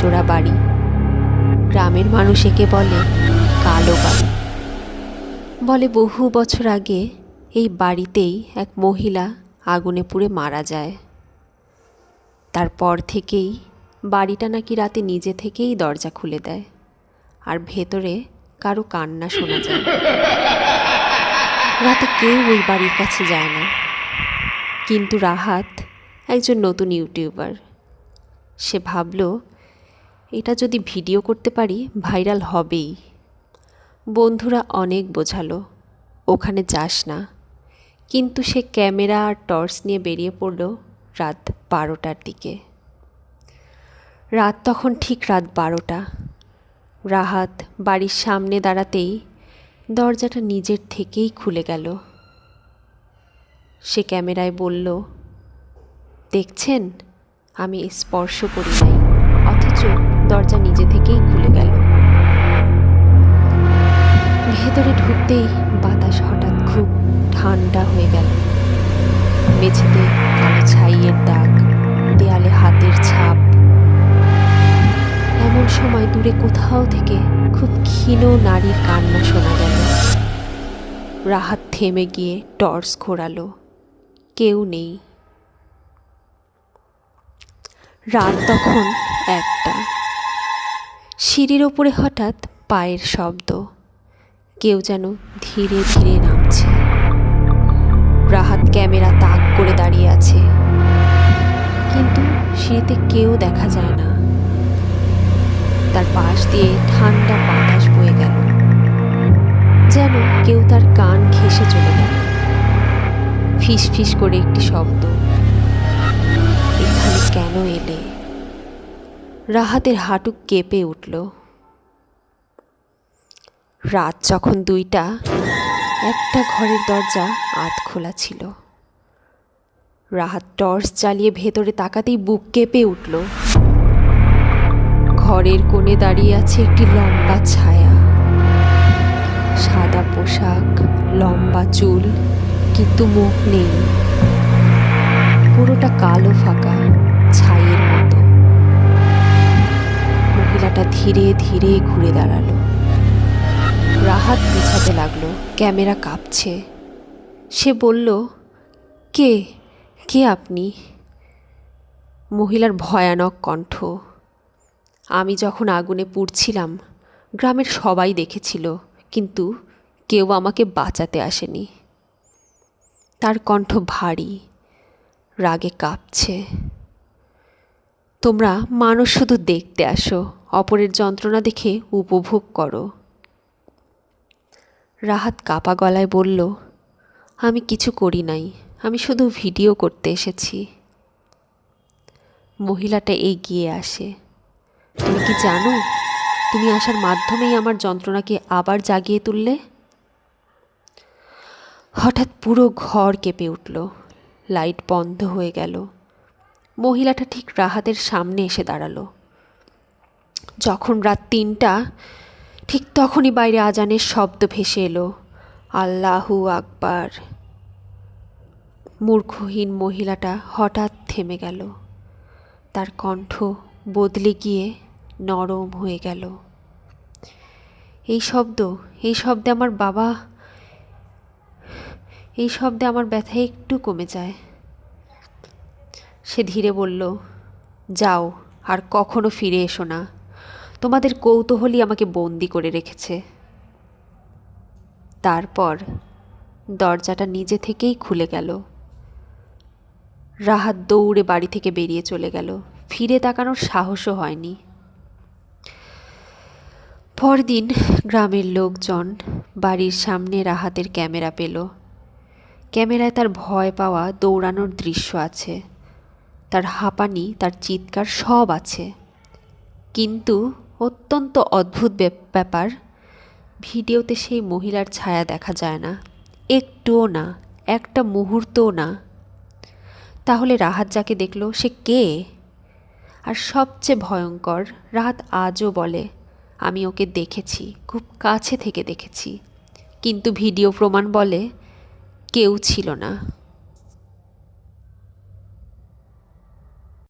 ভাঙাচোরা বাড়ি। গ্রামের মানুষ একে বলে কালো বাড়ি। বলে বহু বছর আগে এই বাড়িতেই এক মহিলা আগুনে পুড়ে মারা যায়। তারপর থেকেই বাড়িটা নাকি রাতে নিজে থেকেই দরজা খুলে দেয় আর ভেতরে কারও কান্না শোনা যায়। রাতে কেউ ওই বাড়ির কাছে যায় না। কিন্তু রাহাত একজন নতুন ইউটিউবার। সে ভাবল এটা যদি ভিডিও করতে পারি, ভাইরাল হবেই। বন্ধুরা অনেক বোঝালো, ওখানে যাস না। কিন্তু সে ক্যামেরা আর টর্চ নিয়ে বেরিয়ে পড়ল রাত বারোটার দিকে। রাত তখন ঠিক রাত বারোটা। রাহাত বাড়ির সামনে দাঁড়াতেই দরজাটা নিজের থেকেই খুলে গেল। সে ক্যামেরায় বলল, দেখছেন? আমি স্পর্শ করি নাই। অথচ দরজা নিজে থেকেই খুলে গেল। ভেতরে ঢুকতেই বাতাস হঠাৎ খুব ঠান্ডা হয়ে গেল। মেঝেতে কালো ছাইয়ের দাগ, দেয়ালে হাতের ছাপ। এমন সময় দূরে কোথাও থেকে খুব ক্ষীণ নারীর কান্না শোনা গেল। রাহাত থেমে গিয়ে টর্চ ঘোরালো। কেউ নেই। রাত তখন একটা। সিঁড়ির ওপরে হঠাৎ পায়ের শব্দ। কেউ যেন ধীরে ধীরে নামছে। রাহাত ক্যামেরা তাক করে দাঁড়িয়ে আছে। কিন্তু সিঁড়িতে কেউ দেখা যায় না। তার পাশ দিয়ে ঠান্ডা বাতাস বয়ে গেল। যেন কেউ তার কান ঘেঁষে চলে গেল। ফিস ফিস করে একটি শব্দ। এখানে কেন এলে? রাহাতের হাঁটু কেঁপে উঠল। রাত যখন দুইটা, একটা ঘরের দরজা আধ খোলা ছিল। রাহাত টর্চ চালিয়ে ভেতরে তাকাতেই বুক কেঁপে উঠল। ঘরের কোণে দাঁড়িয়ে আছে একটি লম্বা ছায়া। সাদা পোশাক, লম্বা চুল, কিন্তু মুখ নেই। পুরোটা কালো ফাঁকা ছাইয়ের মহিলাটা ধীরে ধীরে ঘুরে দাঁড়াল। রাহাত পিছাতে লাগল, ক্যামেরা কাঁপছে। সে বলল, কে? কে আপনি? মহিলার ভয়ানক কণ্ঠ। আমি যখন আগুনে পুড়ছিলাম, গ্রামের সবাই দেখেছিল, কিন্তু কেউ আমাকে বাঁচাতে আসেনি। তার কণ্ঠ ভারী, রাগে কাঁপছে। তোমরা মানুষ শুধু দেখতে আসো, অপরের যন্ত্রণা দেখে উপভোগ করো। রাহাত কাপা গলায় বলল, আমি কিছু করি নাই, আমি শুধু ভিডিও করতে এসেছি। মহিলাটা এগিয়ে আসে, তুমি কি জানো, তুমি আসার মাধ্যমেই আমার যন্ত্রণাকে আবার জাগিয়ে তুললে? হঠাৎ পুরো ঘর কেঁপে উঠল, লাইট বন্ধ হয়ে গেল। মহিলাটা ঠিক রাহাতের সামনে এসে দাঁড়াল। যখন রাত তিনটা, ঠিক তখনই বাইরে আজানের শব্দ ভেসে এলো, আল্লাহু আকবার। মূর্খহীন মহিলাটা হঠাৎ থেমে গেল। তার কণ্ঠ বদলে গিয়ে নরম হয়ে গেল। এই শব্দ, এই শব্দে আমার বাবা, এই শব্দে আমার ব্যথা একটু কমে যায়। সে ধীরে বলল, যাও, আর কখনো ফিরে এসো না। তোমাদের কৌতূহলই আমাকে বন্দি করে রেখেছে। তারপর দরজাটা নিজে থেকেই খুলে গেল। রাহাত দৌড়ে বাড়ি থেকে বেরিয়ে চলে গেল। ফিরে তাকানোর সাহসও হয়নি। পরদিন গ্রামের লোকজন বাড়ির সামনে রাহাতের ক্যামেরা পেল। ক্যামেরায় তার ভয় পাওয়া দৌড়ানোর দৃশ্য আছে। তার হাঁপানি, তার চিৎকার সব আছে। কিন্তু অত্যন্ত অদ্ভুত ব্যাপার, ভিডিওতে সেই মহিলার ছায়া দেখা যায় না। একটুও না, একটা মুহূর্তও না। তাহলে রাহাত যাকে দেখল, সে কে? আর সবচেয়ে ভয়ঙ্কর, রাহাত আজও বলে, আমি ওকে দেখেছি, খুব কাছে থেকে দেখেছি। কিন্তু ভিডিও প্রমাণ বলে, কেউ ছিল না।